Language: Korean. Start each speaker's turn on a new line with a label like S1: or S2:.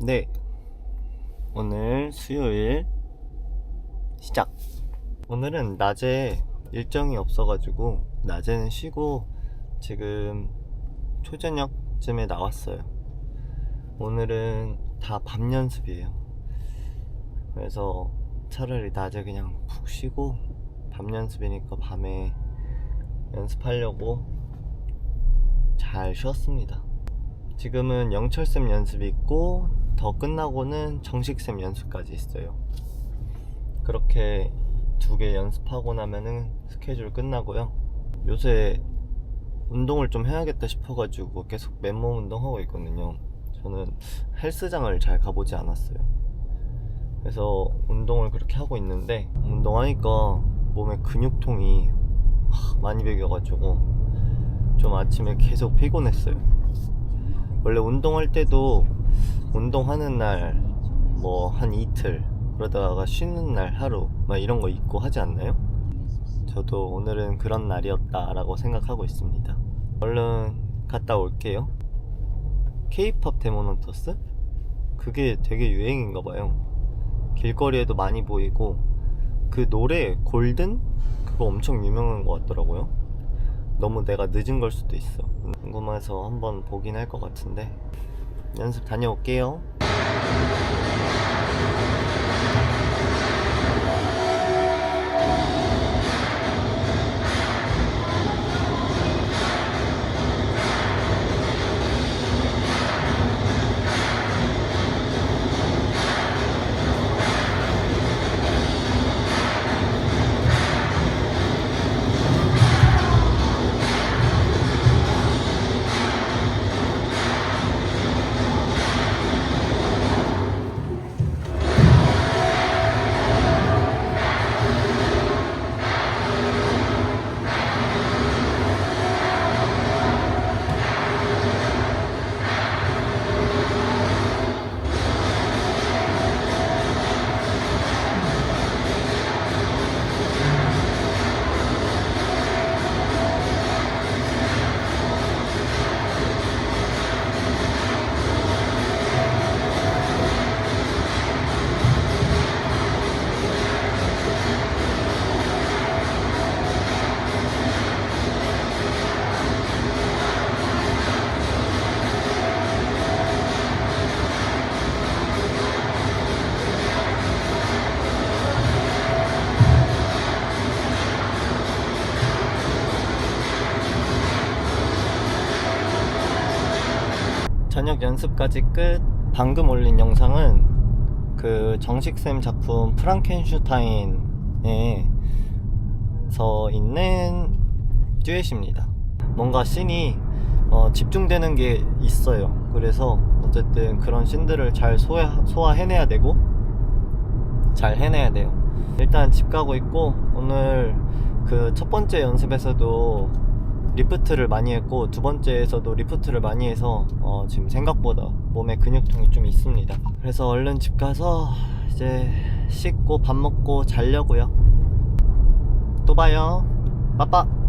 S1: 네. 오늘 수요일 시작. 오늘은 낮에 일정이 없어가지고 낮에는 쉬고 지금 초저녁쯤에 나왔어요. 오늘은 다 밤 연습이에요. 그래서 차라리 낮에 그냥 푹 쉬고 밤 연습이니까 밤에 연습하려고 잘 쉬었습니다. 지금은 영철쌤 연습이 있고 더 끝나고는 정식쌤 연습까지 있어요. 그렇게 두 개 연습하고 나면은 스케줄 끝나고요. 요새 운동을 좀 해야겠다 싶어가지고 계속 맨몸 운동하고 있거든요. 저는 헬스장을 잘 가보지 않았어요. 그래서 운동을 그렇게 하고 있는데 운동하니까 몸에 근육통이 하, 많이 배겨가지고 좀 아침에 계속 피곤했어요. 원래 운동할 때도 운동하는 날 뭐 한 이틀 그러다가 쉬는 날 하루 막 이런 거 있고 하지 않나요? 저도 오늘은 그런 날이었다라고 생각하고 있습니다. 얼른 갔다 올게요. K-pop 데모넌터스? 그게 되게 유행인가 봐요. 길거리에도 많이 보이고 그 노래 골든 그거 엄청 유명한 것 같더라고요. 너무 내가 늦은 걸 수도 있어. 궁금해서 한번 보긴 할 것 같은데 연습 다녀올게요. 저녁 연습까지 끝. 방금 올린 영상은 그 정식쌤 작품 프랑켄슈타인에서 있는 듀엣입니다. 뭔가 씬이 어, 집중되는 게 있어요. 그래서 어쨌든 그런 씬들을 잘 소화, 소화해내야 되고 잘 해내야 돼요. 일단 집 가고 있고 오늘 그 첫 번째 연습에서도 리프트를 많이 했고 두 번째에서도 리프트를 많이 해서 어, 지금 생각보다 몸에 근육통이 좀 있습니다. 그래서 얼른 집 가서 이제 씻고 밥 먹고 자려고요. 또 봐요. 빠빠.